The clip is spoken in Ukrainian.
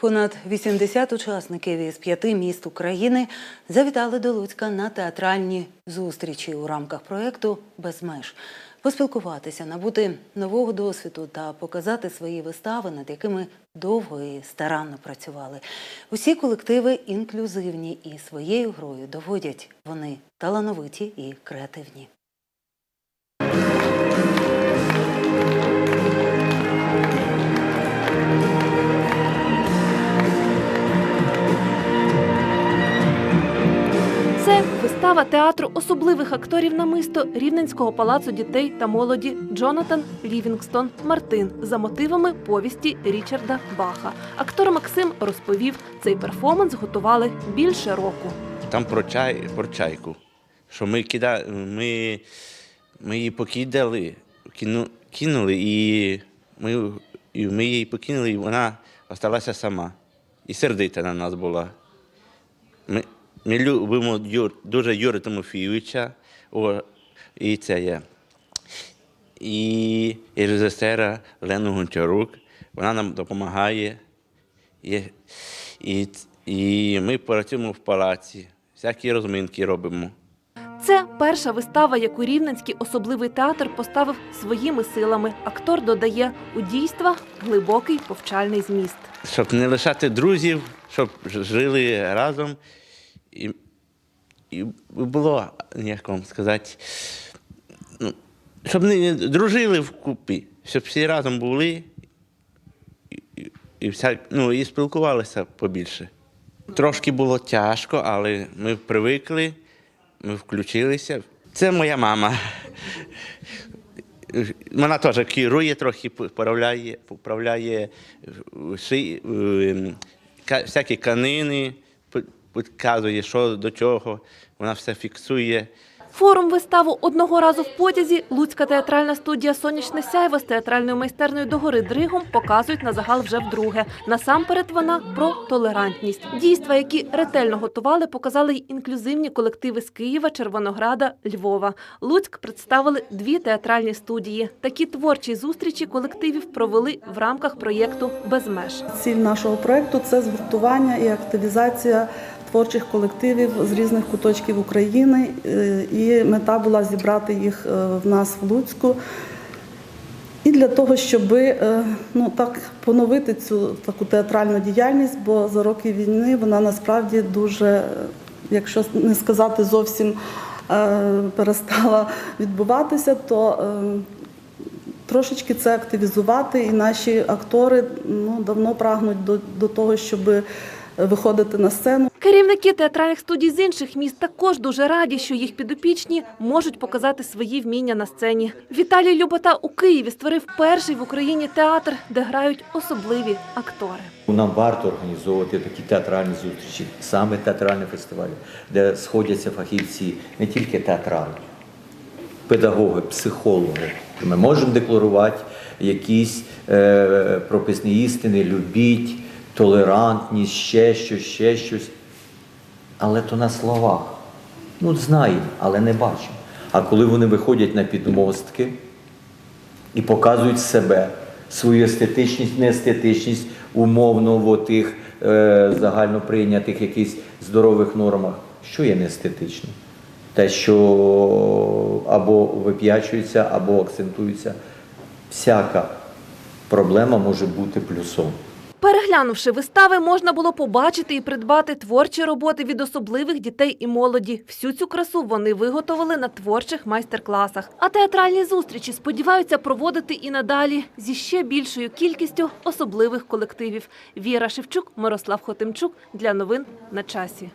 Понад 80 учасників із п'яти міст України завітали до Луцька на театральні зустрічі у рамках проєкту Без меж. Поспілкуватися, набути нового досвіду та показати свої вистави, над якими довго і старанно працювали. Усі колективи інклюзивні і своєю грою доводять вони талановиті і креативні. Вистава театру особливих акторів намисто Рівненського палацу дітей та молоді Джонатан Лівінгстон Мартин за мотивами повісті Річарда Баха. Актор Максим розповів, цей перформанс готували більше року. Там про чай, про чайку. Що ми кида, ми, ми її покидали, кину, кинули, і ми, і ми її покинули, і вона залишилася сама. І сердита на нас була. Ми, ми любимо Юр, дуже Юрія Тимофійовича, о, і це є. І, і режисера Лену Гончарук. Вона нам допомагає. І, і, і ми працюємо в палаці, всякі розминки робимо. Це перша вистава, яку Рівненський особливий театр поставив своїми силами. Актор додає у дійства глибокий повчальний зміст. Щоб не лишати друзів, щоб жили разом. І, і було, як вам сказати, ну, щоб не дружили вкупі, щоб всі разом були і, і, і, вся, ну, і спілкувалися побільше. Трошки було тяжко, але ми привикли, ми включилися. Це моя мама. Вона теж керує трохи, поправляє, поправляє е, ши, е, всякі канини, підказує, що до чого. Вона все фіксує. Форум виставу одного разу в потязі Луцька театральна студія Сонячне сяйво з театральною майстерною догори Дригом показують на загал вже вдруге. Насамперед вона про толерантність. Дійства, які ретельно готували, показали й інклюзивні колективи з Києва, Червонограда, Львова. Луцьк представили дві театральні студії. Такі творчі зустрічі колективів провели в рамках проєкту Без меж. Ціль нашого проекту це згуртування і активізація творчих колективів з різних куточків України. Е, І мета була зібрати їх е, в нас в Луцьку. І для того, щоб ну, так поновити цю таку театральну діяльність, бо за роки війни вона насправді дуже, е, якщо не сказати зовсім е, перестала відбуватися, то е, трошечки це активізувати, і наші актори ну, давно прагнуть до, до того, щоб виходити на сцену. Керівники театральних студій з інших міст також дуже раді, що їх підопічні можуть показати свої вміння на сцені. Віталій Любота у Києві створив перший в Україні театр, де грають особливі актори. Нам варто організовувати такі театральні зустрічі, саме театральні фестивалі, де сходяться фахівці не тільки театрали, педагоги, психологи. Ми можемо декларувати якісь е, прописні істини, любіть, толерантність, ще щось, ще щось. Але то на словах. Ну, знаємо, але не бачимо. А коли вони виходять на підмостки, і показують себе, свою естетичність, неестетичність умовно в тих е, загально прийнятих якихось здорових нормах. Що є неестетично? Те, що або вип'ячується, або акцентується. Всяка проблема може бути плюсом. Переглянувши вистави, можна було побачити і придбати творчі роботи від особливих дітей і молоді. Всю цю красу вони виготовили на творчих майстер-класах. А театральні зустрічі сподіваються проводити і надалі зі ще більшою кількістю особливих колективів. Віра Шевчук, Мирослав Хотимчук для новин на часі.